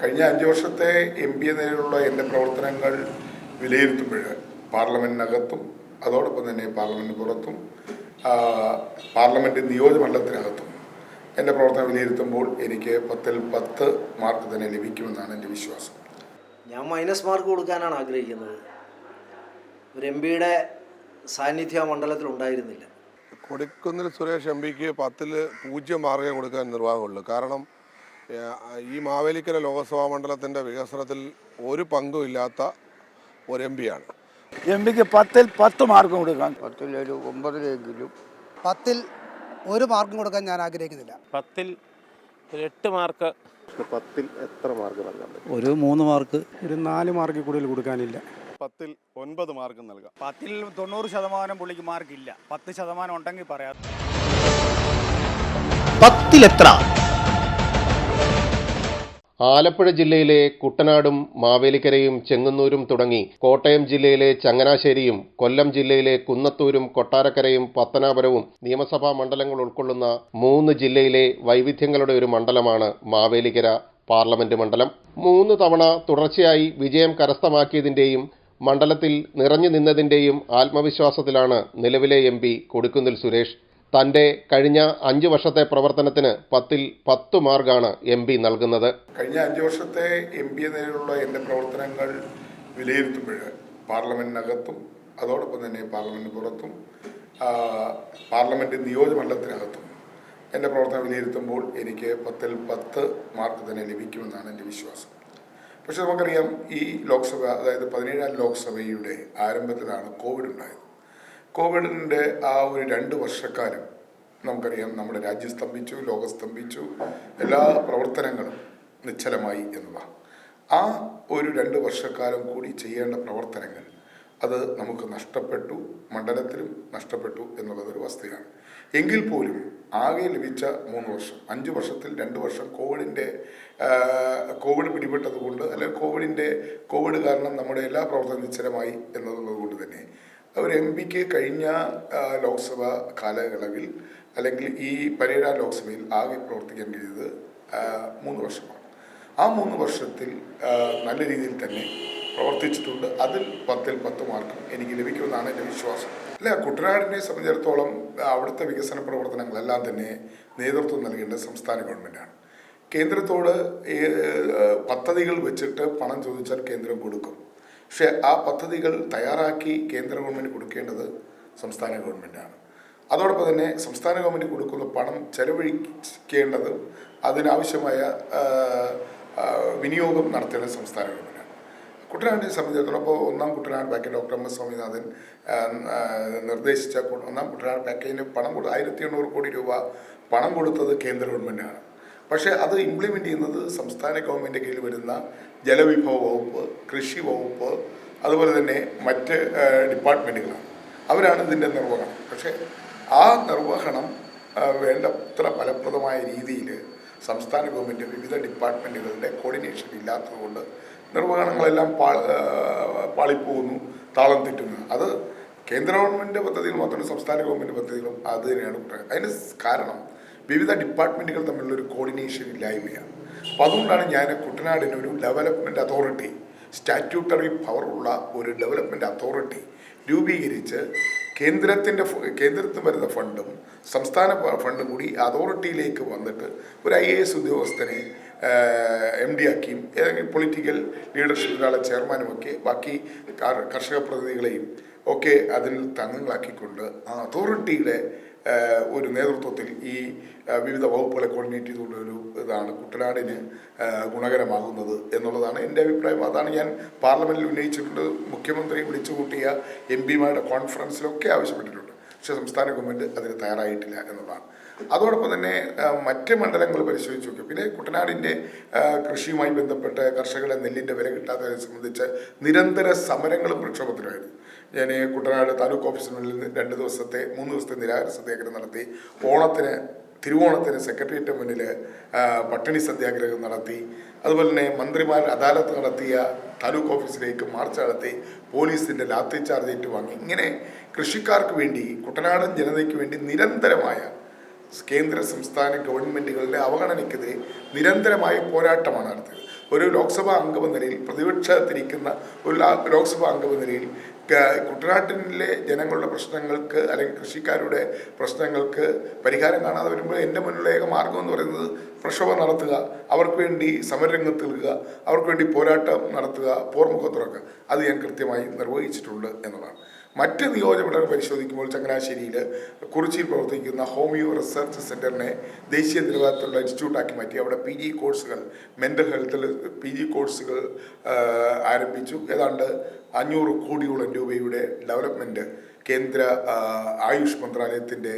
കഴിഞ്ഞ അഞ്ച് വർഷത്തെ എം പി നിലയിലുള്ള എന്റെ പ്രവർത്തനങ്ങൾ വിലയിരുത്തുമ്പോൾ പാർലമെന്റിനകത്തും അതോടൊപ്പം തന്നെ പാർലമെന്റ് പുറത്തും പാർലമെന്റ് നിയോജകമണ്ഡലത്തിനകത്തും എന്റെ പ്രവർത്തനം വിലയിരുത്തുമ്പോൾ എനിക്ക് പത്തിൽ പത്ത് മാർക്ക് തന്നെ ലഭിക്കുമെന്നാണ് എന്റെ വിശ്വാസം. ഞാൻ മൈനസ് മാർക്ക് കൊടുക്കാനാണ് ആഗ്രഹിക്കുന്നത്. ഒരു എം പിയുടെ സാന്നിധ്യം മണ്ഡലത്തിൽ ഉണ്ടായിരുന്നില്ല. കൊടിക്കുന്നിൽ സുരേഷ് എം പിക്ക് പത്തിൽ പൂജ്യം മാർക്കേ കൊടുക്കാൻ നിർവാഹമുള്ളൂ. കാരണം ഈ മാവേലിക്കര ലോകസഭാ മണ്ഡലത്തിന്റെ വികസനത്തിൽ ഒരു പങ്കും ഇല്ലാത്ത ഒരു എം പിയാണ് എം പിക്ക് പത്തിൽ പത്ത് മാർക്ക് കൊടുക്കാം ഒരു ഒമ്പതിലെങ്കിലും. പത്തിൽ ഒരു മാർക്കും കൊടുക്കാൻ ഞാൻ ആഗ്രഹിക്കുന്നില്ല. പത്തിൽ എട്ട് മാർക്ക്. പത്തിൽ എത്ര മാർക്ക് നൽകാൻ ഒരു മൂന്ന് മാർക്ക്. ഒരു നാല് മാർക്ക് കൂടുതൽ കൊടുക്കാനില്ല. പത്തിൽ ഒൻപത് മാർക്ക് നൽകാം. പത്തിൽ തൊണ്ണൂറ് ശതമാനം പുള്ളിക്ക് മാർക്കില്ല. പത്ത് ശതമാനം ഉണ്ടെങ്കിൽ പറയാം. പത്തിലെത്ര? ആലപ്പുഴ ജില്ലയിലെ കുട്ടനാടും മാവേലിക്കരയും ചെങ്ങന്നൂരും തുടങ്ങി കോട്ടയം ജില്ലയിലെ ചങ്ങനാശ്ശേരിയും കൊല്ലം ജില്ലയിലെ കുന്നത്തൂരും കൊട്ടാരക്കരയും പത്തനാപുരവും നിയമസഭാ മണ്ഡലങ്ങൾ ഉൾക്കൊള്ളുന്ന മൂന്ന് ജില്ലയിലെ വൈവിധ്യങ്ങളുടെ ഒരു മണ്ഡലമാണ് മാവേലിക്കര പാർലമെന്റ് മണ്ഡലം. മൂന്ന് തവണ തുടർച്ചയായി വിജയം കരസ്ഥമാക്കിയതിന്റെയും മണ്ഡലത്തിൽ നിറഞ്ഞു നിന്നതിന്റെയും ആത്മവിശ്വാസത്തിലാണ് നിലവിലെ എം പി സുരേഷ്. തന്റെ കഴിഞ്ഞ അഞ്ച് വർഷത്തെ പ്രവർത്തനത്തിന് പത്തിൽ പത്ത് മാർക്കാണ് എം പി നൽകുന്നത്. കഴിഞ്ഞ അഞ്ച് വർഷത്തെ എം പി നിലയിലുള്ള എന്റെ പ്രവർത്തനങ്ങൾ വിലയിരുത്തുമ്പോൾ പാർലമെന്റിനകത്തും അതോടൊപ്പം തന്നെ പാർലമെന്റ് പുറത്തും പാർലമെന്റ് നിയോജകമണ്ഡലത്തിനകത്തും എന്റെ പ്രവർത്തനം വിലയിരുത്തുമ്പോൾ എനിക്ക് പത്തിൽ പത്ത് മാർക്ക് തന്നെ ലഭിക്കുമെന്നാണ് എന്റെ വിശ്വാസം. പക്ഷെ നമുക്കറിയാം ഈ ലോക്സഭ അതായത് പതിനേഴാം ലോക്സഭയുടെ ആരംഭത്തിലാണ് കോവിഡ് ഉണ്ടായത്. കോവിഡിന്റെ ആ ഒരു രണ്ട് വർഷക്കാലം നമുക്കറിയാം നമ്മുടെ രാജ്യം സ്തംഭിച്ചു ലോകം സ്തംഭിച്ചു എല്ലാ പ്രവർത്തനങ്ങളും നിശ്ചലമായി എന്നതാണ് ആ ഒരു രണ്ട് വർഷക്കാലം കൂടി ചെയ്യേണ്ട പ്രവർത്തനങ്ങൾ അത് നമുക്ക് നഷ്ടപ്പെട്ടു മണ്ഡലത്തിലും നഷ്ടപ്പെട്ടു എന്നുള്ളതൊരു വസ്തുതയാണ് എങ്കിൽ പോലും ആകെ ലഭിച്ച മൂന്ന് വർഷം അഞ്ച് വർഷത്തിൽ രണ്ട് വർഷം കോവിഡിന്റെ കോവിഡ് പിടിപെട്ടതുകൊണ്ട് അല്ലെങ്കിൽ കോവിഡിന്റെ കോവിഡ് കാരണം നമ്മുടെ എല്ലാ പ്രവർത്തനം നിശ്ചലമായി എന്നതുകൊണ്ട് തന്നെ ഒരു എം പിക്ക് കഴിഞ്ഞ ലോക്സഭാ കാലയളവിൽ അല്ലെങ്കിൽ ഈ പരേര ലോക്സഭയിൽ ആകെ പ്രവർത്തിക്കാൻ കഴിയുന്നത് മൂന്ന് വർഷമാണ്. ആ മൂന്ന് വർഷത്തിൽ നല്ല രീതിയിൽ തന്നെ പ്രവർത്തിച്ചിട്ടുണ്ട്. അതിൽ പത്തിൽ പത്ത് മാർക്കും എനിക്ക് ലഭിക്കുമെന്നാണ് എന്റെ വിശ്വാസം. അല്ല? കുട്ടനാടിനെ സംബന്ധിച്ചിടത്തോളം അവിടുത്തെ വികസന പ്രവർത്തനങ്ങളെല്ലാം തന്നെ നേതൃത്വം നൽകേണ്ട സംസ്ഥാന ഗവൺമെന്റാണ് കേന്ദ്രത്തോട് പദ്ധതികൾ വെച്ചിട്ട് പണം ചോദിച്ചാൽ കേന്ദ്രം കൊടുക്കും. പക്ഷേ ആ പദ്ധതികൾ തയ്യാറാക്കി കേന്ദ്ര ഗവൺമെന്റ് കൊടുക്കേണ്ടത് സംസ്ഥാന ഗവൺമെന്റാണ് അതോടൊപ്പം തന്നെ സംസ്ഥാന ഗവൺമെന്റ് കൊടുക്കുന്ന പണം ചെലവഴിക്കേണ്ടത് അതിനാവശ്യമായ വിനിയോഗം നടത്തേണ്ടത് സംസ്ഥാന ഗവൺമെന്റാണ് കുട്ടനാടിനെ സംബന്ധിച്ചിടത്തോളം അപ്പോൾ ഒന്നാം Kuttanad package doctor M S Swaminathan നിർദ്ദേശിച്ച ഒന്നാം കുട്ടനാട് പാക്കേജിന് പണം കൊടുത്ത് ആയിരത്തി എണ്ണൂറ് കോടി രൂപ പണം കൊടുത്തത് കേന്ദ്ര ഗവൺമെന്റാണ് പക്ഷേ അത് ഇംപ്ലിമെന്റ് ചെയ്യുന്നത് സംസ്ഥാന ഗവൺമെന്റ് കീഴിൽ വരുന്ന ജലവിഭവ വകുപ്പ് കൃഷി വകുപ്പ് അതുപോലെ തന്നെ മറ്റ് ഡിപ്പാർട്ട്മെന്റുകളാണ് അവരാണ് ഇതിന്റെ നിർവഹണം. പക്ഷേ ആ നിർവഹണം വേണ്ടത്ര ഫലപ്രദമായ രീതിയിൽ സംസ്ഥാന ഗവൺമെന്റ് വിവിധ ഡിപ്പാർട്ട്മെന്റുകളുടെ കോർഡിനേഷൻ ഇല്ലാത്തതുകൊണ്ട് നിർവഹണങ്ങളെല്ലാം പാ പാളിപ്പോകുന്നു താളം തെറ്റുന്നു. അത് കേന്ദ്ര ഗവൺമെന്റ് പദ്ധതികൾ മാത്രമല്ല സംസ്ഥാന ഗവൺമെന്റ് പദ്ധതികളും അത് തന്നെയാണ്. അതിന് കാരണം വിവിധ ഡിപ്പാർട്ട്മെന്റുകൾ തമ്മിലുള്ള ഒരു കോർഡിനേഷൻ ഇല്ലായ്മയാണ്. അപ്പോൾ അതുകൊണ്ടാണ് ഞാൻ കുട്ടനാടിന് ഒരു ഡെവലപ്മെന്റ് അതോറിറ്റി സ്റ്റാറ്റ്യൂട്ടറി പവറുള്ള ഒരു ഡെവലപ്മെന്റ് അതോറിറ്റി രൂപീകരിച്ച് കേന്ദ്രത്തിന്റെ കേന്ദ്രത്തിൽ വരുന്ന ഫണ്ടും സംസ്ഥാന ഫണ്ടും കൂടി അതോറിറ്റിയിലേക്ക് വന്നിട്ട് ഒരു ഐ എ എസ് ഉദ്യോഗസ്ഥനെ എം ഡി ആക്കിയും ഏതെങ്കിലും പൊളിറ്റിക്കൽ ലീഡർഷിപ്പ് ഒരാളെ ചെയർമാനുമൊക്കെ ബാക്കി കാർ- കർഷക പ്രതിനിധികളെയും ഒക്കെ അതിൽ തങ്ങങ്ങളാക്കിക്കൊണ്ട് ആ അതോറിറ്റിയുടെ ഒരു നേതൃത്വത്തിൽ ഈ വിവിധ വകുപ്പുകളെ കോർഡിനേറ്റ് ചെയ്തുള്ള ഒരു ഇതാണ് കുട്ടനാടിന് ഗുണകരമാകുന്നത് എന്നുള്ളതാണ് എന്റെ അഭിപ്രായം. അതാണ് ഞാൻ പാർലമെന്റിൽ ഉന്നയിച്ചിട്ടുണ്ട്. മുഖ്യമന്ത്രി വിളിച്ചു കൂട്ടിയ എം പിമാരുടെ കോൺഫറൻസിലൊക്കെ ആവശ്യപ്പെട്ടിട്ടുണ്ട്. പക്ഷേ സംസ്ഥാന ഗവൺമെന്റ് അതിന് തയ്യാറായിട്ടില്ല എന്നുള്ളതാണ്. അതോടൊപ്പം തന്നെ മറ്റ് മണ്ഡലങ്ങൾ പരിശോധിച്ച് നോക്കി പിന്നെ കുട്ടനാടിന്റെ കൃഷിയുമായി ബന്ധപ്പെട്ട് കർഷകരുടെ നെല്ലിന്റെ വില കിട്ടാത്തതിനെ സംബന്ധിച്ച് നിരന്തര സമരങ്ങളും പ്രക്ഷോഭത്തിലായിരുന്നു ഞാൻ കുട്ടനാട് താലൂക്ക് ഓഫീസിന് മുന്നിൽ നിന്ന് രണ്ട് ദിവസത്തെ മൂന്ന് ദിവസത്തെ നിരാഹാര സത്യാഗ്രഹം നടത്തി ഓണത്തിന് തിരുവോണത്തിന് സെക്രട്ടേറിയറ്റ് മുന്നിൽ പട്ടിണി സത്യാഗ്രഹം നടത്തി അതുപോലെ തന്നെ മന്ത്രിമാർ അദാലത്ത് നടത്തിയ താലൂക്ക് ഓഫീസിലേക്ക് മാർച്ച് നടത്തി പോലീസിന്റെ ലാത്തി ചാർജ് ഏറ്റുവാങ്ങി. ഇങ്ങനെ കൃഷിക്കാർക്ക് വേണ്ടി കുട്ടനാടൻ ജനതയ്ക്ക് വേണ്ടി നിരന്തരമായ കേന്ദ്ര സംസ്ഥാന ഗവൺമെന്റുകളുടെ അവഗണനയ്ക്കെതിരെ നിരന്തരമായ പോരാട്ടമാണ് നടത്തിയത്. ഒരു ലോക്സഭാ അംഗമെന്ന നിലയിൽ പ്രതിപക്ഷത്തിരിക്കുന്ന ഒരു ലോക്സഭാ അംഗമെന്ന നിലയിൽ കുട്ടനാട്ടിലെ ജനങ്ങളുടെ പ്രശ്നങ്ങൾക്ക് അല്ലെങ്കിൽ കൃഷിക്കാരുടെ പ്രശ്നങ്ങൾക്ക് പരിഹാരം കാണാതെ വരുമ്പോൾ എന്റെ മുന്നിലുള്ള ഏക മാർഗം എന്ന് പറയുന്നത് പ്രക്ഷോഭം നടത്തുക അവർക്ക് വേണ്ടി സമരരംഗത്ത് നിൽക്കുക അവർക്ക് വേണ്ടി പോരാട്ടം നടത്തുക പോർമുഖം തുറക്കുക. അത് ഞാൻ കൃത്യമായി നിർവഹിച്ചിട്ടുണ്ട് എന്നതാണ് മറ്റ് നിയോജകമണ്ഡലം പരിശോധിക്കുമ്പോൾ ചങ്ങനാശ്ശേരിയിൽ കുറിച്ചിയിൽ പ്രവർത്തിക്കുന്ന ഹോമിയോ റിസർച്ച് സെന്ററിനെ ദേശീയ നിലവാരത്തിലുള്ള ഇൻസ്റ്റിറ്റ്യൂട്ടാക്കി മാറ്റി. അവിടെ പി ജി കോഴ്സുകൾ മെന്റൽ ഹെൽത്തിൽ പി ജി കോഴ്സുകൾ ആരംഭിച്ചു. ഏതാണ്ട് അഞ്ഞൂറ് കോടിയോളം രൂപയുടെ ഡെവലപ്മെന്റ് കേന്ദ്ര ആയുഷ് മന്ത്രാലയത്തിന്റെ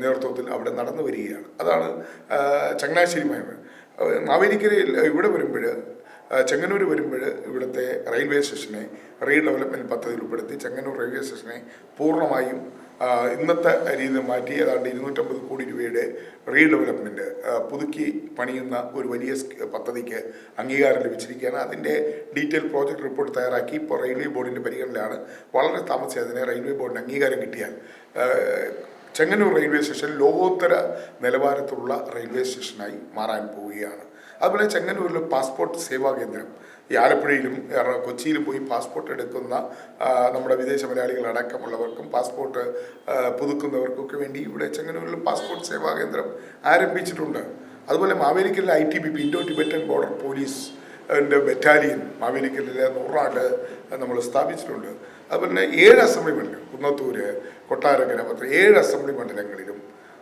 നേതൃത്വത്തിൽ അവിടെ നടന്നു വരികയാണ്. അതാണ് ചങ്ങനാശ്ശേരി മയം മാവേലിക്കരയിൽ ഇവിടെ വരുമ്പോൾ ചെങ്ങന്നൂർ വരുമ്പോൾ ഇവിടുത്തെ റെയിൽവേ സ്റ്റേഷനെ റീഡെവലപ്മെന്റ് പദ്ധതിയിൽ ഉൾപ്പെടുത്തി ചെങ്ങന്നൂർ റെയിൽവേ സ്റ്റേഷനെ പൂർണമായും ഇന്നത്തെ രീതി മാറ്റി ഏതാണ്ട് ഇരുന്നൂറ്റമ്പത് കോടി രൂപയുടെ റീഡെവലപ്മെന്റ് പുതുക്കി പണിയുന്ന ഒരു വലിയ പദ്ധതിക്ക് അംഗീകാരം ലഭിച്ചിരിക്കുകയാണ്. അതിന്റെ ഡീറ്റെയിൽ പ്രോജക്റ്റ് റിപ്പോർട്ട് തയ്യാറാക്കി ഇപ്പോൾ റെയിൽവേ ബോർഡിന്റെ പരിഗണനയിലാണ്. വളരെ താമസിച്ച് അതിന് റെയിൽവേ ബോർഡിന് അംഗീകാരം കിട്ടിയാൽ ചെങ്ങന്നൂർ റെയിൽവേ സ്റ്റേഷൻ ലോകോത്തര നിലവാരത്തിലുള്ള റെയിൽവേ സ്റ്റേഷനായി മാറാൻ പോവുകയാണ്. അതുപോലെ ചെങ്ങന്നൂരിൽ പാസ്പോർട്ട് സേവാ കേന്ദ്രം. ഈ ആലപ്പുഴയിലും കൊച്ചിയിലും പോയി പാസ്പോർട്ട് എടുക്കുന്ന നമ്മുടെ വിദേശ മലയാളികൾ അടക്കമുള്ളവർക്കും പാസ്പോർട്ട് പുതുക്കുന്നവർക്കൊക്കെ വേണ്ടി ഇവിടെ ചെങ്ങന്നൂരിൽ പാസ്പോർട്ട് സേവാ കേന്ദ്രം ആരംഭിച്ചിട്ടുണ്ട്. അതുപോലെ മാവേലിക്കലിലെ I T B P Indo Tibetan border police battalion മാവേലിക്കലിലെ നൂറാട് നമ്മൾ സ്ഥാപിച്ചിട്ടുണ്ട്. അതുപോലെ തന്നെ ഏഴ് അസംബ്ലി മണ്ഡലം കുന്നത്തൂര് കൊട്ടാരക്കര പത്ര ഏഴ് അസംബ്ലി മണ്ഡലങ്ങളിലും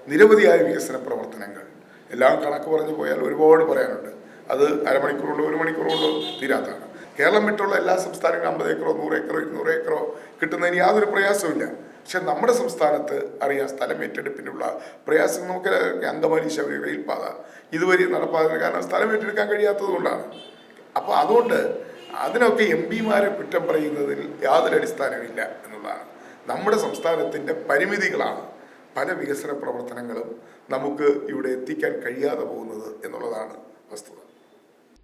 നിരവധിയായ വികസന പ്രവർത്തനങ്ങൾ എല്ലാം കണക്ക് പറഞ്ഞു പോയാൽ ഒരുപാട് പറയാനുണ്ട്. അത് അരമണിക്കൂറുണ്ടോ ഒരു മണിക്കൂർ കൊണ്ട് തീരാത്തതാണ്. കേരളം വിട്ടുള്ള എല്ലാ സംസ്ഥാനങ്ങളും അമ്പത് ഏക്കറോ നൂറ് ഏക്കറോ ഇരുന്നൂറ് ഏക്കറോ കിട്ടുന്നതിന് യാതൊരു പ്രയാസവുമില്ല. പക്ഷെ നമ്മുടെ സംസ്ഥാനത്ത് അറിയാം സ്ഥലം ഏറ്റെടുപ്പിനുള്ള പ്രയാസം നമുക്ക് അങ്കമാലി ശബരി റെയിൽപാത ഇതുവരെ നടപ്പാകുന്ന കാരണം സ്ഥലം ഏറ്റെടുക്കാൻ കഴിയാത്തത് കൊണ്ടാണ്. അപ്പോൾ അതുകൊണ്ട് അതിനൊക്കെ എം പിമാരെ കുറ്റം പറയുന്നതിൽ യാതൊരു അടിസ്ഥാനമില്ല എന്നുള്ളതാണ്. നമ്മുടെ സംസ്ഥാനത്തിന്റെ പരിമിതികളാണ് പല വികസന പ്രവർത്തനങ്ങളും നമുക്ക് ഇവിടെ എത്തിക്കാൻ കഴിയാതെ പോകുന്നത് എന്നുള്ളതാണ് വസ്തുത.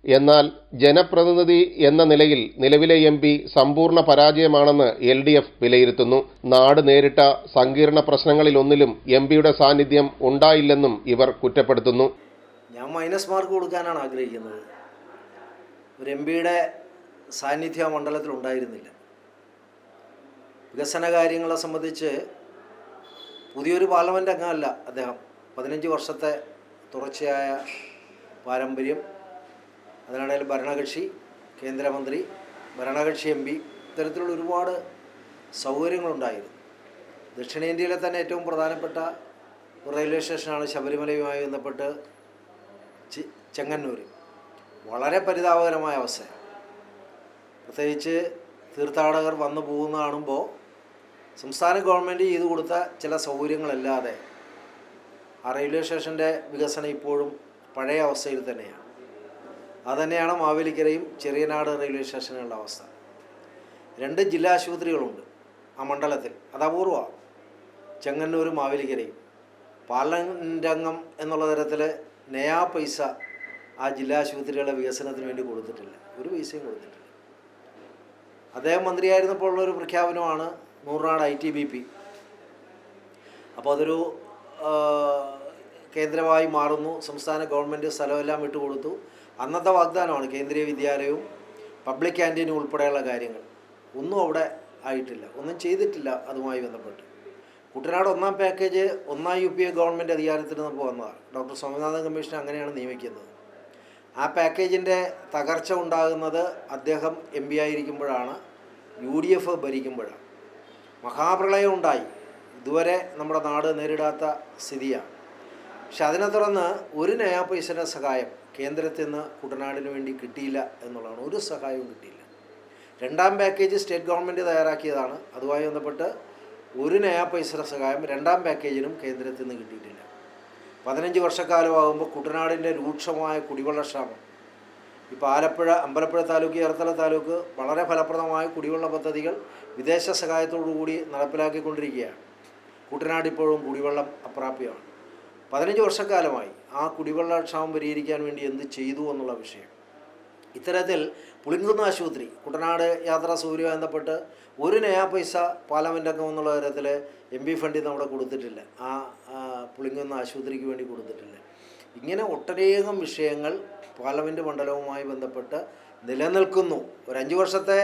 എന്നാൽ ജനപ്രതിനിധി എന്ന നിലയിൽ നിലവിലെ എം പി സമ്പൂർണ പരാജയമാണെന്ന് എൽ ഡി എഫ് വിലയിരുത്തുന്നു. നാട് നേരിട്ട സങ്കീർണ പ്രശ്നങ്ങളിലൊന്നിലും എം പിയുടെ സാന്നിധ്യം ഉണ്ടായില്ലെന്നും ഇവർ കുറ്റപ്പെടുത്തുന്നു. ഞാൻ മൈനസ് മാർക്ക് കൊടുക്കാനാണ് ആഗ്രഹിക്കുന്നത്. ഒരു എം പിയുടെ സാന്നിധ്യം ആ മണ്ഡലത്തിൽ ഉണ്ടായിരുന്നില്ല. വികസന കാര്യങ്ങളെ സംബന്ധിച്ച് പുതിയൊരു പാർലമെന്റ് അംഗമല്ല അദ്ദേഹം. പതിനഞ്ച് വർഷത്തെ തുടർച്ചയായ പാരമ്പര്യം. അതിനിടയിൽ ഭരണകക്ഷി കേന്ദ്രമന്ത്രി ഭരണകക്ഷി എം പി ഇത്തരത്തിലുള്ള ഒരുപാട് സൗകര്യങ്ങളുണ്ടായിരുന്നു. ദക്ഷിണേന്ത്യയിലെ തന്നെ ഏറ്റവും പ്രധാനപ്പെട്ട റെയിൽവേ സ്റ്റേഷനാണ് ശബരിമലയുമായി ബന്ധപ്പെട്ട് ചെങ്ങന്നൂർ വളരെ പരിതാപകരമായ അവസ്ഥയാണ്. പ്രത്യേകിച്ച് തീർത്ഥാടകർ വന്നു പോകുന്ന കാണുമ്പോൾ സംസ്ഥാന ഗവൺമെന്റ് ചെയ്തു കൊടുത്ത ചില സൗകര്യങ്ങളല്ലാതെ ആ റെയിൽവേ സ്റ്റേഷന്റെ വികസനം ഇപ്പോഴും പഴയ അവസ്ഥയിൽ തന്നെയാണ്. അതുതന്നെയാണ് മാവേലിക്കരയും ചെറിയനാട് റെയിൽവേ സ്റ്റേഷനുകളുടെ അവസ്ഥ. രണ്ട് ജില്ലാ ആശുപത്രികളുണ്ട് ആ മണ്ഡലത്തിൽ. അത് അപൂർവമാണ്. ചെങ്ങന്നൂർ മാവേലിക്കരയും. പാലരംഗം എന്നുള്ള തരത്തിൽ നയാ പൈസ ആ ജില്ലാ ആശുപത്രികളുടെ വികസനത്തിന് വേണ്ടി കൊടുത്തിട്ടില്ല. ഒരു പൈസയും കൊടുത്തിട്ടില്ല. അദ്ദേഹം മന്ത്രിയായിരുന്നപ്പോൾ ഉള്ളൊരു പ്രഖ്യാപനമാണ് Nooranad I T B P. അപ്പോൾ അതൊരു കേന്ദ്രമായി മാറുന്നു. സംസ്ഥാന ഗവൺമെന്റ് സ്ഥലമെല്ലാം വിട്ടുകൊടുത്തു അന്നത്തെ വാഗ്ദാനമാണ് കേന്ദ്രീയ വിദ്യാലയവും പബ്ലിക് ക്യാന്റീനും ഉൾപ്പെടെയുള്ള കാര്യങ്ങൾ. ഒന്നും അവിടെ ആയിട്ടില്ല. ഒന്നും ചെയ്തിട്ടില്ല അതുമായി ബന്ധപ്പെട്ട്. കുട്ടനാട് ഒന്നാം പാക്കേജ് ഒന്നാം യു പി എ ഗവൺമെന്റ് അധികാരത്തിൽ നിന്ന് വന്നതാണ്. ഡോക്ടർ സ്വാമിനാഥൻ കമ്മീഷൻ അങ്ങനെയാണ് നിയമിക്കുന്നത്. ആ പാക്കേജിന്റെ തകർച്ച ഉണ്ടാകുന്നത് അദ്ദേഹം എം പി ആയിരിക്കുമ്പോഴാണ്. യു ഡി എഫ് ഭരിക്കുമ്പോഴാണ്. മഹാപ്രളയം ഉണ്ടായി. ഇതുവരെ നമ്മുടെ നാട് നേരിടാത്ത സ്ഥിതിയാണ്. പക്ഷെ അതിനെ തുടർന്ന് ഒരു നയാ പൈസയുടെ സഹായം കേന്ദ്രത്തിൽ നിന്ന് കുട്ടനാടിന് വേണ്ടി കിട്ടിയില്ല എന്നുള്ളതാണ്. ഒരു സഹായവും കിട്ടിയില്ല. രണ്ടാം പാക്കേജ് സ്റ്റേറ്റ് ഗവൺമെന്റ് തയ്യാറാക്കിയതാണ്. അതുമായി ബന്ധപ്പെട്ട് ഒരു നയാ പൈസയുടെ സഹായം രണ്ടാം പാക്കേജിനും കേന്ദ്രത്തിൽ നിന്ന് കിട്ടിയിട്ടില്ല. പതിനഞ്ച് വർഷക്കാലമാകുമ്പോൾ കുട്ടനാടിന്റെ രൂക്ഷമായ കുടിവെള്ളക്ഷാമം ഇപ്പോൾ ആലപ്പുഴ അമ്പലപ്പുഴ താലൂക്ക് ചേർത്തല താലൂക്ക് വളരെ ഫലപ്രദമായ കുടിവെള്ള പദ്ധതികൾ വിദേശ സഹായത്തോടു കൂടി നടപ്പിലാക്കിക്കൊണ്ടിരിക്കുകയാണ്. കുട്ടനാട് ഇപ്പോഴും കുടിവെള്ളം അപ്രാപ്യമാണ്. പതിനഞ്ച് വർഷക്കാലമായി ആ കുടിവെള്ള ക്ഷാമം പരിഹരിക്കാൻ വേണ്ടി എന്ത് ചെയ്തു എന്നുള്ള വിഷയം. ഇത്തരത്തിൽ പുളിങ്കുന്ന് ആശുപത്രി കുട്ടനാട് യാത്രാ സൗകര്യവുമായി ബന്ധപ്പെട്ട് ഒരു നയാ പൈസ പാർലമെന്റ് അംഗം എന്നുള്ള തരത്തിൽ എം പി ഫണ്ടിൽ നിന്ന് അവിടെ കൊടുത്തിട്ടില്ല. ആ, പുളിങ്കുന്ന് ആശുപത്രിക്ക് വേണ്ടി കൊടുത്തിട്ടില്ല. ഇങ്ങനെ ഒട്ടനേകം വിഷയങ്ങൾ പാർലമെന്റ് മണ്ഡലവുമായി ബന്ധപ്പെട്ട് നിലനിൽക്കുന്നു. ഒരു അഞ്ച് വർഷത്തെ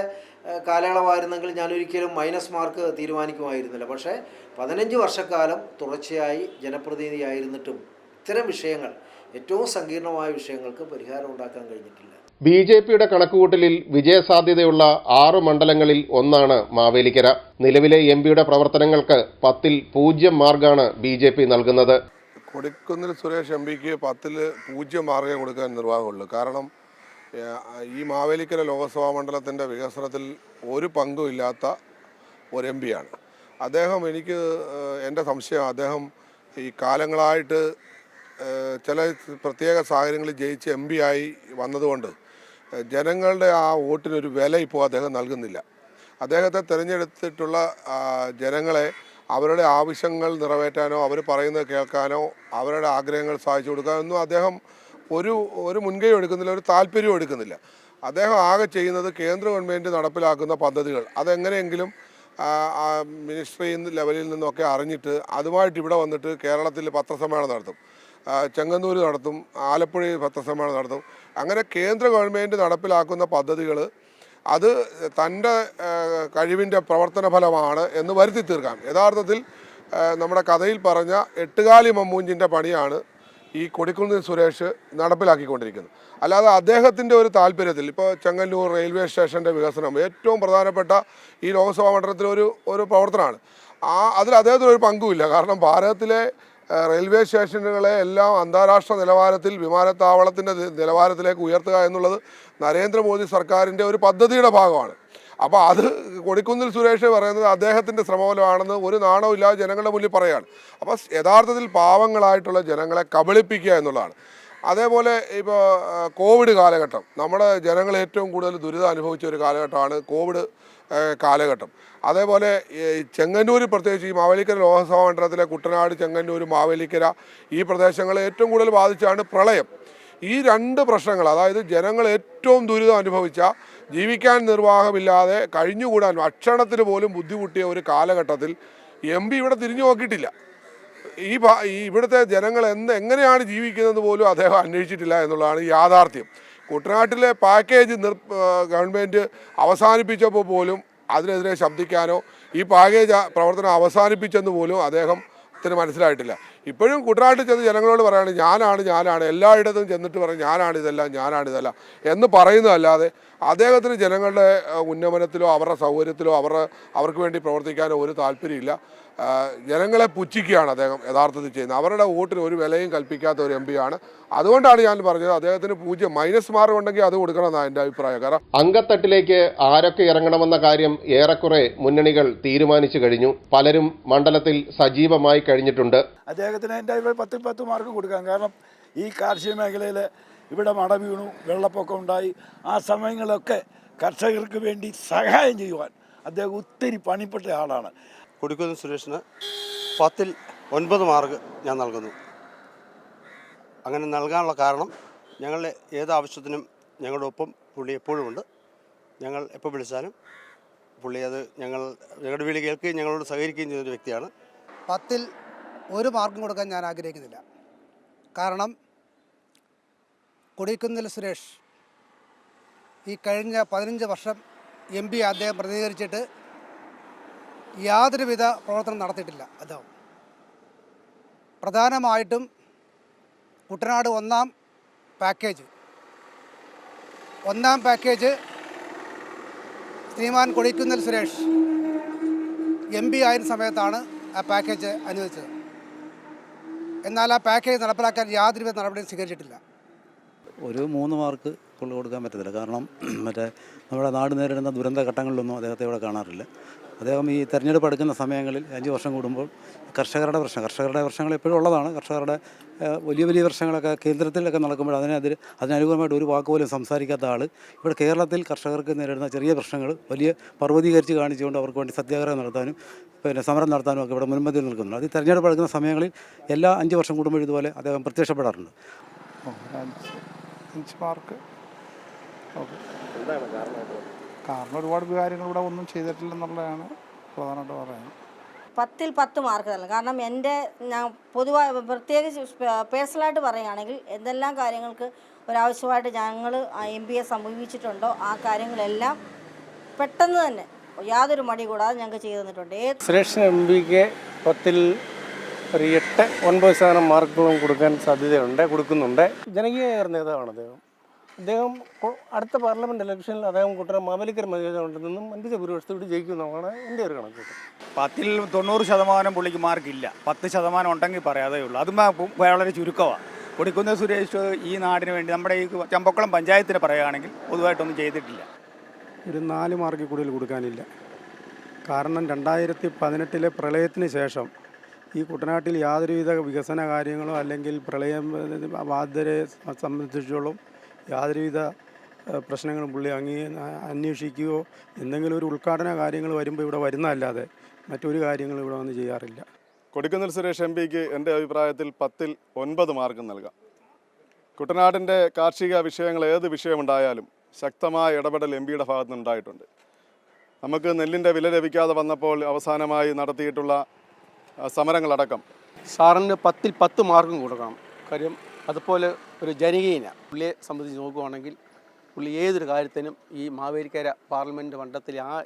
കാലയളവായിരുന്നെങ്കിൽ ഞാനൊരിക്കലും മൈനസ് മാർക്ക് തീരുമാനിക്കുമായിരുന്നില്ല. പക്ഷേ പതിനഞ്ച് വർഷക്കാലം തുടർച്ചയായി ജനപ്രതിനിധിയായിരുന്നിട്ടും ഇത്തരം വിഷയങ്ങൾ ഏറ്റവും സങ്കീർണമായ വിഷയങ്ങൾക്ക് പരിഹാരം ഉണ്ടാക്കാൻ കഴിഞ്ഞിട്ടില്ല. ബി ജെ പിയുടെ കണക്കുകൂട്ടലിൽ വിജയസാധ്യതയുള്ള ആറ് മണ്ഡലങ്ങളിൽ ഒന്നാണ് മാവേലിക്കര. നിലവിലെ എം പിയുടെ പ്രവർത്തനങ്ങൾക്ക് പത്തിൽ പൂജ്യം മാർക്കാണ് ബി ജെ പി നൽകുന്നത്. കൊടിക്കുന്നിൽ സുരേഷ് എം പിക്ക് പത്തിൽ പൂജ്യം മാർഗം കൊടുക്കാൻ നിർവാഹമുള്ളൂ. കാരണം ഈ മാവേലിക്കര ലോക്സഭാ മണ്ഡലത്തിന്റെ വികസനത്തിൽ ഒരു പങ്കും ഇല്ലാത്ത ഒരു എം പിയാണ് അദ്ദേഹം എനിക്ക് എന്റെ സംശയം അദ്ദേഹം ഈ കാലങ്ങളായിട്ട് ചില പ്രത്യേക സാഹചര്യങ്ങളിൽ ജയിച്ച് എം പി ആയി വന്നതുകൊണ്ട് ജനങ്ങളുടെ ആ വോട്ടിനൊരു വില ഇപ്പോൾ അദ്ദേഹം നൽകുന്നില്ല. അദ്ദേഹത്തെ തിരഞ്ഞെടുത്തിട്ടുള്ള ജനങ്ങളെ അവരുടെ ആവശ്യങ്ങൾ നിറവേറ്റാനോ അവർ പറയുന്നത് കേൾക്കാനോ അവരുടെ ആഗ്രഹങ്ങൾ സാധിച്ചു കൊടുക്കാനോ ഒന്നും അദ്ദേഹം ഒരു ഒരു മുൻകൈ എടുക്കുന്നില്ല ഒരു താല്പര്യവും എടുക്കുന്നില്ല. അദ്ദേഹം ആകെ ചെയ്യുന്നത് കേന്ദ്ര ഗവൺമെന്റ് നടപ്പിലാക്കുന്ന പദ്ധതികൾ. അതെങ്ങനെയെങ്കിലും മിനിസ്ട്രി ലെവലിൽ നിന്നൊക്കെ അറിഞ്ഞിട്ട് അതുമായിട്ട് ഇവിടെ വന്നിട്ട് കേരളത്തിൽ പത്രസമ്മേളനം നടത്തും. ചെങ്ങന്നൂർ നടത്തും ആലപ്പുഴയിൽ പത്രസമ്മേളനം നടത്തും. അങ്ങനെ കേന്ദ്ര ഗവൺമെന്റ് നടപ്പിലാക്കുന്ന പദ്ധതികൾ അത് തന്റെ കഴിവിന്റെ പ്രവർത്തന ഫലമാണ് എന്ന് വരുത്തി തീർക്കാം. യഥാർത്ഥത്തിൽ നമ്മുടെ കഥയിൽ പറഞ്ഞ എട്ടുകാലി മമ്മൂഞ്ചിന്റെ പണിയാണ് ഈ കൊടിക്കുന്നിൽ സുരേഷ് നടപ്പിലാക്കിക്കൊണ്ടിരിക്കുന്നത്. അല്ലാതെ അദ്ദേഹത്തിന്റെ ഒരു താല്പര്യത്തിൽ ഇപ്പോൾ ചെങ്ങന്നൂർ റെയിൽവേ സ്റ്റേഷന്റെ വികസനം ഏറ്റവും പ്രധാനപ്പെട്ട ഈ ലോക്സഭാ മണ്ഡലത്തിലെ ഒരു ഒരു പ്രവർത്തനമാണ്. ആ അതിൽ അദ്ദേഹത്തിന് ഒരു പങ്കുമില്ല. കാരണം ഭാരതത്തിലെ റെയിൽവേ സ്റ്റേഷനുകളെ എല്ലാം അന്താരാഷ്ട്ര നിലവാരത്തിൽ വിമാനത്താവളത്തിന്റെ നിലവാരത്തിലേക്ക് ഉയർത്തുക എന്നുള്ളത് നരേന്ദ്രമോദി സർക്കാരിന്റെ ഒരു പദ്ധതിയുടെ ഭാഗമാണ്. അപ്പോൾ അത് കൊടിക്കുന്നിൽ സുരേഷ് പറയുന്നത് അദ്ദേഹത്തിന്റെ ശ്രമഫലമാണെന്ന് ഒരു നാണവും ഇല്ലാതെ ജനങ്ങളുടെ മുന്നിൽ പറയുകയാണ്. അപ്പോൾ യഥാർത്ഥത്തിൽ പാവങ്ങളായിട്ടുള്ള ജനങ്ങളെ കബളിപ്പിക്കുക എന്നുള്ളതാണ്. അതേപോലെ ഇപ്പോൾ കോവിഡ് കാലഘട്ടം. നമ്മുടെ ജനങ്ങൾ ഏറ്റവും കൂടുതൽ ദുരിതം അനുഭവിച്ച ഒരു കാലഘട്ടമാണ് കോവിഡ് കാലഘട്ടം. അതേപോലെ ചെങ്ങന്നൂർ പ്രത്യേകിച്ച് ഈ മാവേലിക്കര ലോകസഭാ മണ്ഡലത്തിലെ കുട്ടനാട് ചെങ്ങന്നൂർ മാവേലിക്കര ഈ പ്രദേശങ്ങളെ ഏറ്റവും കൂടുതൽ ബാധിച്ചാണ് പ്രളയം. ഈ രണ്ട് പ്രശ്നങ്ങൾ അതായത് ജനങ്ങൾ ഏറ്റവും ദുരിതം അനുഭവിച്ച ജീവിക്കാൻ നിർവാഹമില്ലാതെ കഴിഞ്ഞുകൂടാൻ ഭക്ഷണത്തിന് പോലും ബുദ്ധിമുട്ടിയ ഒരു കാലഘട്ടത്തിൽ എം പി ഇവിടെ തിരിഞ്ഞു നോക്കിയിട്ടില്ല. ഈ ഇവിടുത്തെ ജനങ്ങൾ എന്ത് എങ്ങനെയാണ് ജീവിക്കുന്നത് പോലും അദ്ദേഹം അന്വേഷിച്ചിട്ടില്ല എന്നുള്ളതാണ് യാഥാർത്ഥ്യം. കുട്ടനാട്ടിലെ പാക്കേജ് നിർ ഗവൺമെന്റ് അവസാനിപ്പിച്ചപ്പോൾ പോലും അതിനെതിരെ ശബ്ദിക്കാനോ ഈ പാക്കേജ് പ്രവർത്തനം അവസാനിപ്പിച്ചെന്ന് പോലും അദ്ദേഹം അദ്ദേഹത്തിന് മനസ്സിലായിട്ടില്ല. ഇപ്പോഴും കുട്ടനാട്ടിൽ ചെന്ന് ജനങ്ങളോട് പറയുകയാണ് ഞാനാണ് ഞാനാണ്. എല്ലായിടത്തും ചെന്നിട്ട് പറയും ഞാനാണ് ഇതെല്ലാം ഞാനാണ് ഇതെല്ലാം. എന്ന് പറയുന്നതല്ലാതെ അദ്ദേഹത്തിന് ജനങ്ങളുടെ ഉന്നമനത്തിലോ അവരുടെ സൗകര്യത്തിലോ അവരുടെ അവർക്ക് വേണ്ടി പ്രവർത്തിക്കാനോ ഒരു താല്പര്യമില്ല. ജനങ്ങളെ പുച്ഛിക്കുകയാണ് അദ്ദേഹം യഥാർത്ഥത്തിൽ ചെയ്യുന്നത്. അവരുടെ വോട്ടിന് ഒരു വിലയും കൽപ്പിക്കാത്ത ഒരു എം ആണ് അതുകൊണ്ടാണ് ഞാൻ പറഞ്ഞത് അദ്ദേഹത്തിന് പൂജ്യം മൈനസ് മാർക്ക് ഉണ്ടെങ്കിൽ അത് കൊടുക്കണമെന്നാണ് എന്റെ അഭിപ്രായം. കാരണം അങ്കത്തട്ടിലേക്ക് ആരൊക്കെ ഇറങ്ങണമെന്ന കാര്യം ഏറെക്കുറെ മുന്നണികൾ തീരുമാനിച്ചു കഴിഞ്ഞു. പലരും മണ്ഡലത്തിൽ സജീവമായി കഴിഞ്ഞിട്ടുണ്ട്. അദ്ദേഹത്തിന് എന്റെ അഭിപ്രായം പത്തിൽ പത്ത് മാർക്ക് കൊടുക്കാം. കാരണം ഈ കാർഷിക മേഖലയിൽ ഇവിടെ മട വീണു വെള്ളപ്പൊക്കം ഉണ്ടായി. ആ സമയങ്ങളൊക്കെ കർഷകർക്ക് വേണ്ടി സഹായം ചെയ്യുവാൻ അദ്ദേഹം ഒത്തിരി പണിപ്പെട്ട ആളാണ്. കൊടുക്കുന്ന സുരേഷിന് പത്തിൽ ഒൻപത് മാർക്ക് ഞാൻ നൽകുന്നു. അങ്ങനെ നൽകാനുള്ള കാരണം ഞങ്ങളുടെ ഏത് ആവശ്യത്തിനും ഞങ്ങളുടെ ഒപ്പം പുള്ളി എപ്പോഴും ഉണ്ട്. ഞങ്ങൾ എപ്പോൾ വിളിച്ചാലും പുള്ളി അത് ഞങ്ങൾ ഞങ്ങളുടെ വിളി കേൾക്കുകയും ഞങ്ങളോട് സഹകരിക്കുകയും ചെയ്തൊരു ഒരു വ്യക്തിയാണ്. പത്തിൽ ഒരു മാർക്കും കൊടുക്കാൻ ഞാൻ ആഗ്രഹിക്കുന്നില്ല. കാരണം കൊടിക്കുന്നിൽ സുരേഷ് ഈ കഴിഞ്ഞ പതിനഞ്ച് വർഷം എം പി അദ്ദേഹം പ്രതികരിച്ചിട്ട് യാതൊരുവിധ പ്രവർത്തനം നടത്തിയിട്ടില്ല അദ്ദേഹം. പ്രധാനമായിട്ടും കുട്ടനാട് ഒന്നാം പാക്കേജ്. ഒന്നാം പാക്കേജ് ശ്രീമാൻ കൊടിക്കുന്നിൽ സുരേഷ് എം പി ആയിരുന്ന സമയത്താണ് ആ പാക്കേജ് അനുവദിച്ചത്. എന്നാൽ ആ പാക്കേജ് നടപ്പിലാക്കാൻ യാതൊരുവിധ നടപടിയും സ്വീകരിച്ചിട്ടില്ല. ഒരു മൂന്ന് മാർക്ക് കൊള്ളു കൊടുക്കാൻ പറ്റത്തില്ല. കാരണം മറ്റേ നമ്മുടെ നാട് നേരിടുന്ന ദുരന്ത ഘട്ടങ്ങളിലൊന്നും അദ്ദേഹത്തെ ഇവിടെ കാണാറില്ല. അദ്ദേഹം ഈ തെരഞ്ഞെടുപ്പ് എടുക്കുന്ന സമയങ്ങളിൽ അഞ്ച് വർഷം കൂടുമ്പോൾ കർഷകരുടെ പ്രശ്നം കർഷകരുടെ പ്രശ്നങ്ങൾ എപ്പോഴും ഉള്ളതാണ്. കർഷകരുടെ വലിയ വലിയ പ്രശ്നങ്ങളൊക്കെ കേന്ദ്രത്തിലൊക്കെ നടക്കുമ്പോൾ അതിനെതിരെ അതിനനുകൂലമായിട്ട് ഒരു വാക്ക് പോലും സംസാരിക്കാത്ത ആൾ ഇവിടെ കേരളത്തിൽ കർഷകർക്ക് നേരിടുന്ന ചെറിയ പ്രശ്നങ്ങൾ വലിയ പർവതീകരിച്ച് കാണിച്ചുകൊണ്ട് അവർക്ക് വേണ്ടി സത്യാഗ്രഹം നടത്താനും പിന്നെ സമരം നടത്താനും ഒക്കെ ഇവിടെ മുൻപന്തിയിൽ നിൽക്കുന്നുണ്ട്. അത് ഈ തെരഞ്ഞെടുപ്പ് എടുക്കുന്ന സമയങ്ങളിൽ എല്ലാ അഞ്ച് വർഷം കൂടുമ്പോൾ ഇതുപോലെ അദ്ദേഹം പ്രത്യക്ഷപ്പെടാറുണ്ട്. മാർക്ക്. ഓക്കെ. എന്താണ് കാരണം കാരണം ഒരുപാട് കാര്യങ്ങൾ ഇവിടെ ഒന്നും ചെയ്തിട്ടില്ലെന്നുള്ളതാണ് പ്രധാനമായിട്ട് പറയുന്നത്. പത്തിൽ പത്ത് മാർക്ക് തരണം. കാരണം എന്റെ ഞാൻ പൊതുവായ പ്രത്യേകിച്ച് പേഴ്സണലായിട്ട് പറയുകയാണെങ്കിൽ എന്തെല്ലാം കാര്യങ്ങൾക്ക് ഒരാവശ്യമായിട്ട് ഞങ്ങൾ എം പിയെ സമീപിച്ചിട്ടുണ്ടോ ആ കാര്യങ്ങളെല്ലാം പെട്ടെന്ന് തന്നെ യാതൊരു മടി കൂടാതെ ഞങ്ങൾക്ക് ചെയ്തു തന്നിട്ടുണ്ട്. സുരേഷ് എം പിക്ക് പത്തിൽ ഒരു എട്ട് ഒൻപത് ശതമാനം മാർക്കുകളും കൊടുക്കാൻ സാധ്യതയുണ്ട് കൊടുക്കുന്നുണ്ട്. ജനകീയ നേതാവാണ് അദ്ദേഹം. അദ്ദേഹം കൊ- അടുത്ത പാർലമെന്റ് ഇലക്ഷനിൽ അദ്ദേഹം കുട്ടനാട് മാവേലിക്കര മണ്ഡലത്തിൽ നിന്നും അൻപത് ഭൂരിപക്ഷത്തോട് ജയിക്കുന്നതാണ് എന്റെ ഒരു കണക്ക്. പത്തിൽ തൊണ്ണൂറ് ശതമാനം പുള്ളിക്ക് മാർക്കില്ല പത്ത് ശതമാനം ഉണ്ടെങ്കിൽ പറയാതേ ഉള്ളൂ. അതും വളരെ ചുരുക്കമാണ് കൊടിക്കുന്ന സുരേഷ് ഈ നാടിന് വേണ്ടി നമ്മുടെ ഈ ചമ്പക്കുളം പഞ്ചായത്തിന് പറയുകയാണെങ്കിൽ പൊതുവായിട്ടൊന്നും ചെയ്തിട്ടില്ല. ഒരു നാല് മാർക്ക് കൂടുതൽ കൊടുക്കാനില്ല. കാരണം രണ്ടായിരത്തി പതിനെട്ടിലെ പ്രളയത്തിന് ശേഷം ഈ കുട്ടനാട്ടിൽ യാതൊരുവിധ വികസന കാര്യങ്ങളോ അല്ലെങ്കിൽ പ്രളയം ബാധിതരെ സംബന്ധിച്ചോളം യാതൊരുവിധ പ്രശ്നങ്ങളും പുള്ളി അങ്ങേ അന്വേഷിക്കുകയോ എന്തെങ്കിലും ഒരു ഉദ്ഘാടന കാര്യങ്ങൾ വരുമ്പോൾ ഇവിടെ വരുന്നതല്ലാതെ മറ്റൊരു കാര്യങ്ങളും ഇവിടെ വന്ന് ചെയ്യാറില്ല. കൊടിക്കുന്നിൽ സുരേഷ് എം പിക്ക് എന്റെ അഭിപ്രായത്തിൽ പത്തിൽ ഒൻപത് മാർക്ക് നൽകാം. കുട്ടനാടിന്റെ കാർഷിക വിഷയങ്ങൾ ഏത് വിഷയമുണ്ടായാലും ശക്തമായ ഇടപെടൽ എം പിയുടെ ഭാഗത്തു നിന്നുണ്ടായിട്ടുണ്ട്. നമുക്ക് നെല്ലിന്റെ വില ലഭിക്കാതെ വന്നപ്പോൾ അവസാനമായി നടത്തിയിട്ടുള്ള സമരങ്ങളടക്കം സാറിന് പത്തിൽ പത്ത് മാർക്കും കൊടുക്കണം. കാര്യം അതുപോലെ ഒരു ജനകീയന. പുള്ളിയെ സംബന്ധിച്ച് നോക്കുകയാണെങ്കിൽ പുള്ളി ഏതൊരു കാര്യത്തിനും ഈ മാവേലിക്കര പാർലമെന്റ് മണ്ഡലത്തിലെ ആ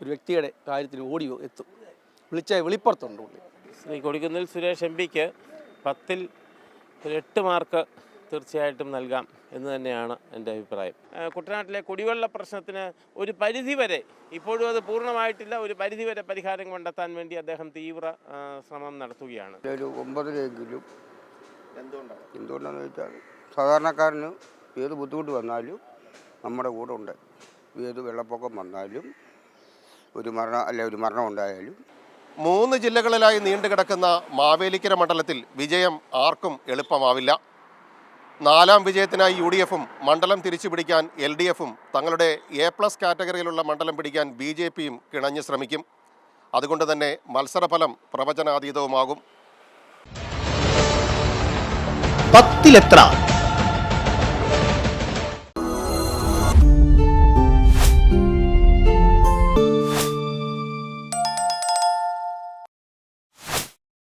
ഒരു വ്യക്തിയുടെ കാര്യത്തിന് ഓടി എത്തും. വിളിച്ച വെളിപ്പുറത്തുണ്ട് പുള്ളി. ശ്രീ കൊടിക്കുന്നിൽ സുരേഷ് എം പിക്ക് പത്തിൽ ഒരു എട്ട് മാർക്ക് തീർച്ചയായിട്ടും നൽകാം എന്ന് തന്നെയാണ് എന്റെ അഭിപ്രായം. കുട്ടനാട്ടിലെ കുടിവെള്ള പ്രശ്നത്തിന് ഒരു പരിധിവരെ ഇപ്പോഴും അത് പൂർണമായിട്ടില്ല ഒരു പരിധിവരെ പരിഹാരം കണ്ടെത്താൻ വേണ്ടി അദ്ദേഹം തീവ്ര ശ്രമം നടത്തുകയാണ്. ഒരു ഒമ്പതിലെങ്കിലും എന്തുകൊണ്ടാണ്? എന്തുകൊണ്ടാണെന്ന് വെച്ചാൽ സാധാരണക്കാരന് ഏത് ബുദ്ധിമുട്ട് വന്നാലും നമ്മുടെ കൂടെ ഉണ്ട്. ഏത് വെള്ളപ്പൊക്കം വന്നാലും ഒരു മരണം അല്ലെ ഒരു മരണം ഉണ്ടായാലും. മൂന്ന് ജില്ലകളിലായി നീണ്ടുകിടക്കുന്ന മാവേലിക്കര മണ്ഡലത്തിൽ വിജയം ആർക്കും എളുപ്പമാവില്ല. നാലാം വിജയത്തിനായി യു ഡി എഫും മണ്ഡലം തിരിച്ചുപിടിക്കാൻ എൽ ഡി എഫും തങ്ങളുടെ എ പ്ലസ് കാറ്റഗറിയിലുള്ള മണ്ഡലം പിടിക്കാൻ ബി ജെ പിയും കിണഞ്ഞു ശ്രമിക്കും. അതുകൊണ്ട് തന്നെ മത്സരഫലം പ്രവചനാതീതവുമാകും. പത്തിലെത്ര